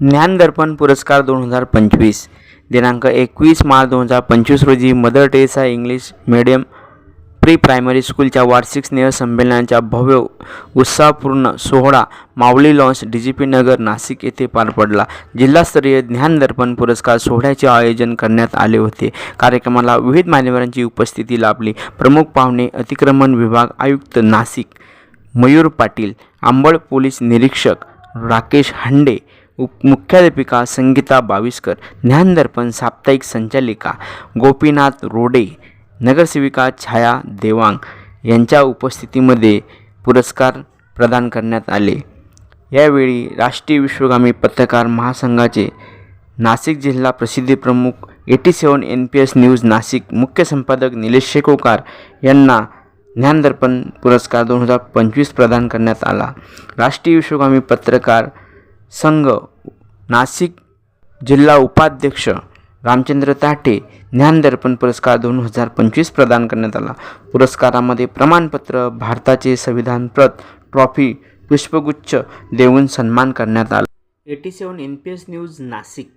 ज्ञानदर्पण पुरस्कार दोन हजार पंचवीस दिनांक एकवीस मार्च दोन हजार पंचवीस रोजी Mother Teresa English medium pre primary स्कूलच्या वार्षिक स्नेहसंमेलनाच्या भव्य उत्साहपूर्ण सोहळा Mauli lawns D G P Nagar Nashik येथे पार पडला. जिल्हास्तरीय ज्ञानदर्पण पुरस्कार सोहळ्याचे आयोजन करण्यात आले होते. कार्यक्रमाला विविध मान्यवरांची उपस्थिती लाभली. प्रमुख पाहुणे अतिक्रमण विभाग आयुक्त नाशिक मयूर पाटील आंबळ पोलीस निरीक्षक राकेश हांडे उप मुख्याध्यापिका संगीता बाविस्कर ज्ञानदर्पण साप्ताहिक संचालिका गोपीनाथ रोडे नगरसेविका छाया देवांग यांच्या उपस्थितीमध्ये पुरस्कार प्रदान करण्यात आले. यावेळी राष्ट्रीय विश्वगामी पत्रकार महासंघाचे नाशिक जिल्हा प्रसिद्धी प्रमुख AT seven N P S news Nashik मुख्य संपादक निलेश शेकोकार यांना ज्ञानदर्पण पुरस्कार दोन हजार पंचवीस प्रदान करण्यात आला. राष्ट्रीय विश्वगामी पत्रकार संघ नाशिक जिल्हा उपाध्यक्ष रामचंद्र ताटे ज्ञानदर्पण पुरस्कार दोन हजार पंचवीस प्रदान करण्यात आला. पुरस्कारामध्ये प्रमाणपत्र भारताचे संविधानप्रत ट्रॉफी पुष्पगुच्छ देऊन सन्मान करण्यात आला. AT seven N P S news Nashik.